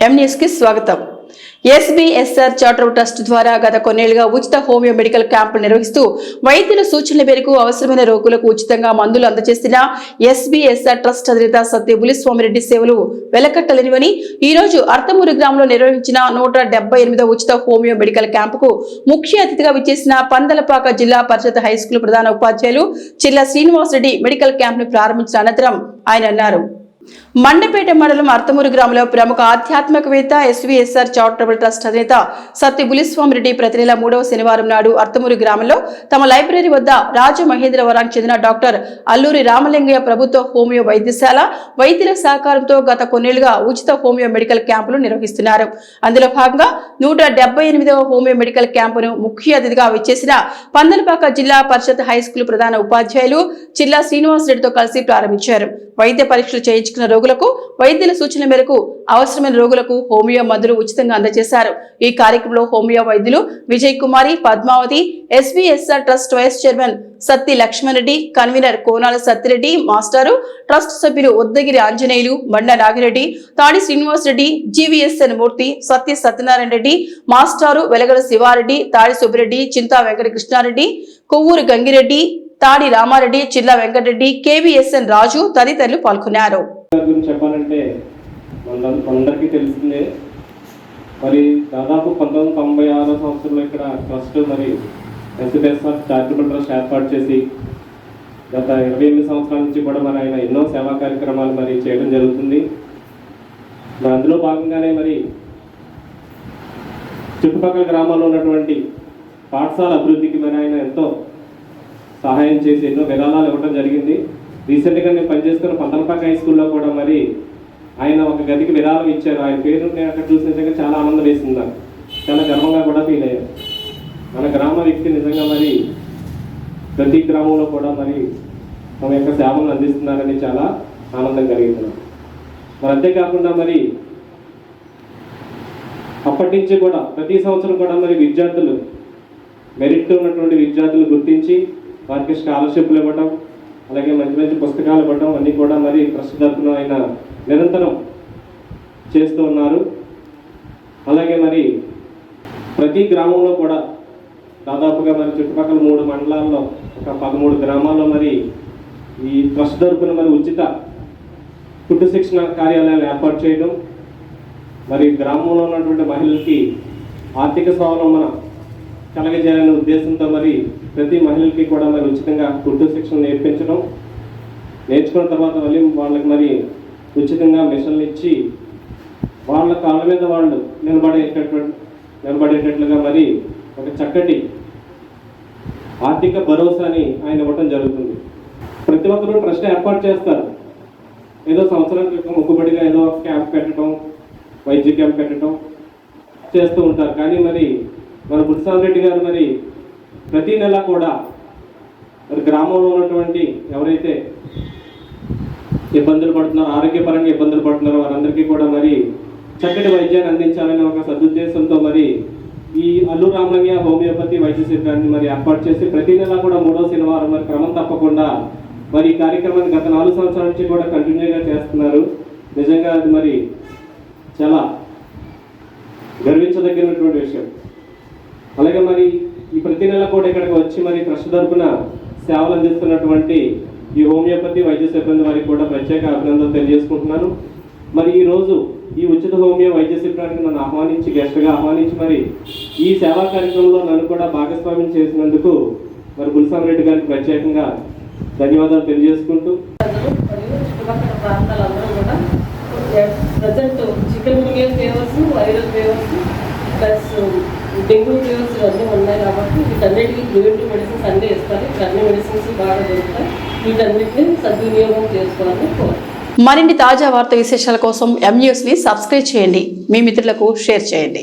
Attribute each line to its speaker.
Speaker 1: ఎం స్వాగతం. SBSR charter trust ద్వారా గత కొన్నేళ్ళుగా ఉచిత హోమియో మెడికల్ క్యాంపులు నిర్వహిస్తూ వైద్యుల సూచనల మేరకు అవసరమైన రోగులకు ఉచితంగా మందులు అందజేసిన ఎస్బీఎస్ఆర్ ట్రస్ట్ అధినేత సత్య బులిస్వామిరెడ్డి సేవలు వెలకట్టలేనివని ఈ రోజు అర్తమూరు గ్రామంలో నిర్వహించిన నూట ఉచిత హోమియో మెడికల్ క్యాంపుకు ముఖ్య అతిథిగా విచ్చేసిన పందలపాక జిల్లా పరిషత్ హైస్కూల్ ప్రధాన ఉపాధ్యాయులు చిల్ల శ్రీనివాసరెడ్డి మెడికల్ క్యాంపును ప్రారంభించిన అనంతరం ఆయన అన్నారు. మండపేట మండలం అర్థమూరు గ్రామంలో ప్రముఖ ఆధ్యాత్మికవేత్త ఎస్వీఎస్ఆర్ చారిటబుల్ ట్రస్ట్ అధినేత సత్య బులిస్వామిరెడ్డి ప్రతి నెల మూడవ శనివారం నాడు అర్థమూరు గ్రామంలో తమ లైబ్రరీ వద్ద రాజమహేంద్రవరానికి చెందిన డాక్టర్ అల్లూరి రామలింగయ్య ప్రభుత్వ హోమియో వైద్యశాల వైద్యుల సహకారంతో గత కొన్నేళ్ళుగా ఉచిత హోమియో మెడికల్ క్యాంపులు నిర్వహిస్తున్నారు. అందులో భాగంగా నూట డెబ్బై ఎనిమిదవ హోమియో మెడికల్ క్యాంపును ముఖ్య అతిథిగా విచ్చేసిన పందలపాక జిల్లా పరిషత్ హై స్కూల్ ప్రధాన ఉపాధ్యాయులు జిల్లా శ్రీనివాసరెడ్డితో కలిసి ప్రారంభించారు. వైద్య పరీక్షలు చేయించుకున్న రోగులకు వైద్యుల సూచన మేరకు అవసరమైన రోగులకు హోమియో మందులు ఉచితంగా అందజేశారు. ఈ కార్యక్రమంలో హోమియో వైద్యులు Vijay Kumari Padmavathi SVSR trust vice chairman Satti Lakshman Reddy convener Konala Sattireddy మాస్టారు ట్రస్ట్ సభ్యులు ఉద్దగిరి ఆంజనేయులు బండ నాగిరెడ్డి తాడి శ్రీనివాస్ రెడ్డి జీవీఎస్ఎన్ మూర్తి సత్య సత్యనారాయణ రెడ్డి మాస్టారు వెలగల శివారెడ్డి తాడి సుబ్బిరెడ్డి చింతా వెంకట కృష్ణారెడ్డి కొవ్వూరు గంగిరెడ్డి తాడి రామారెడ్డి చిల్ల వెంకటరెడ్డి కేవీఎస్ఎన్ రాజు తదితరులు పాల్గొన్నారు.
Speaker 2: గారి గురించి చెప్పాలంటే మన మనందరికీ తెలిసిందే. మరి దాదాపు పంతొమ్మిది తొంభై ఆరో సంవత్సరంలో ఇక్కడ ట్రస్ట్ మరి ఎస్బీఎస్ఆర్ చారిటబుల్ ట్రస్ట్ ఏర్పాటు చేసి గత ఇరవై ఎనిమిది సంవత్సరాల నుంచి కూడా మరి ఆయన ఎన్నో సేవా కార్యక్రమాలు మరి చేయడం జరుగుతుంది. మరి అందులో భాగంగానే మరి చుట్టుపక్కల గ్రామాల్లో ఉన్నటువంటి పాఠశాల అభివృద్ధికి మరి ఆయన ఎంతో సహాయం చేసి ఎన్నో విరాళాలు ఇవ్వడం జరిగింది. రీసెంట్గా నేను పనిచేస్తున్న పంతలపాక హై స్కూల్లో కూడా మరి ఆయన ఒక గదికి విరాళం ఇచ్చారు. ఆయన పేరు నేను అక్కడ చూసిన చాలా ఆనందం వేసింది నాకు. చాలా గర్వంగా కూడా ఫీల్ అయ్యాను. మన గ్రామ వ్యక్తి నిజంగా మరి ప్రతి గ్రామంలో కూడా మరి తమ యొక్క సేవలను అందిస్తున్నారని చాలా ఆనందం కలిగింది మరి అంతేకాకుండా మరి అప్పటి నుంచి కూడా ప్రతి సంవత్సరం కూడా మరి విద్యార్థులు మెరిట్ ఉన్నటువంటి విద్యార్థులు గుర్తించి వారికి స్కాలర్షిప్లు ఇవ్వడం అలాగే మంచి మంచి పుస్తకాలు ఇవ్వడం అన్నీ కూడా మరి ట్రస్ట్ తరఫున ఆయన నిరంతరం చేస్తూ ఉన్నారు. అలాగే మరి ప్రతి గ్రామంలో కూడా దాదాపుగా మరి చుట్టుపక్కల మూడు మండలాల్లో ఒక పదమూడు గ్రామాల్లో మరి ఈ ట్రస్ట్ తరఫున మరి ఉచిత కుట్టు శిక్షణ కార్యాలయాలు ఏర్పాటు చేయడం మరి గ్రామంలో ఉన్నటువంటి మహిళలకి ఆర్థిక స్వావలంబన కలగజేయాలనే ఉద్దేశంతో మరి ప్రతి మహిళలకి కూడా మరి ఉచితంగా కుట్టు శిక్షణ నేర్పించడం నేర్చుకున్న తర్వాత మళ్ళీ వాళ్ళకి మరి ఉచితంగా మిషన్లు ఇచ్చి వాళ్ళ కాళ్ళ మీద వాళ్ళు నిలబడేటటువంటి నిలబడేటట్లుగా మరి ఒక చక్కటి ఆర్థిక భరోసాని ఆయన ఇవ్వటం జరుగుతుంది. ప్రతి ఒక్కరూ ట్రస్ట్ ఏర్పాటు చేస్తారు. ఏదో సంవత్సరానికి ఒక మొక్కుబడిగా ఏదో క్యాంప్ పెట్టడం వైద్య క్యాంప్ పెట్టడం చేస్తూ ఉంటారు. కానీ మరి మన బుట్సాన్ రెడ్డి గారు మరి ప్రతి నెల కూడా మరి గ్రామంలో ఉన్నటువంటి ఎవరైతే ఇబ్బందులు పడుతున్నారో ఆరోగ్యపరంగా ఇబ్బందులు పడుతున్నారో వారందరికీ కూడా మరి చక్కటి వైద్యాన్ని అందించాలనే ఒక సదుద్దేశంతో మరి ఈ అల్లు రామలింగ హోమియోపతి వైద్య శిబిరాన్ని మరి ఏర్పాటు చేసి ప్రతి నెల కూడా మూడో శనివారం మరి క్రమం తప్పకుండా మరి ఈ కార్యక్రమాన్ని గత నాలుగు సంవత్సరాల నుంచి కూడా కంటిన్యూగా చేస్తున్నారు. నిజంగా అది మరి చాలా గర్వించదగినటువంటి విషయం. అలాగే మరి ఈ ప్రతి నెల కూడా ఇక్కడికి వచ్చి మరి ట్రస్ట్ తరపున సేవలు అందిస్తున్నటువంటి ఈ హోమియోపతి వైద్య సిబ్బంది వారికి కూడా ప్రత్యేక అభినందనలు తెలియజేసుకుంటున్నాను. మరి ఈరోజు ఈ ఉచిత హోమియో వైద్య శిబిరానికి నన్ను ఆహ్వానించి గెస్ట్గా ఆహ్వానించి మరి ఈ సేవా కార్యక్రమంలో నన్ను కూడా భాగస్వామ్యం చేసినందుకు మరి బుల్సాం రెడ్డి గారికి ప్రత్యేకంగా ధన్యవాదాలు తెలియజేసుకుంటూ.
Speaker 3: Present chikungunya fevers viral fevers plus dengue fevers ఇవన్నీ ఉన్నాయి కాబట్టి వీటన్నిటికీ ప్రివెంటివ్ మెడిసిన్స్ అన్నీ ఇస్తారు అన్ని మెడిసిన్స్ బాగా దొరుకుతాయి. వీటన్నిటిని సద్వినియోగం చేసుకోవాలని
Speaker 1: మరిన్ని తాజా వార్త విశేషాల కోసం ఎం సబ్స్క్రైబ్ చేయండి. మీ మిత్రులకు షేర్ చేయండి.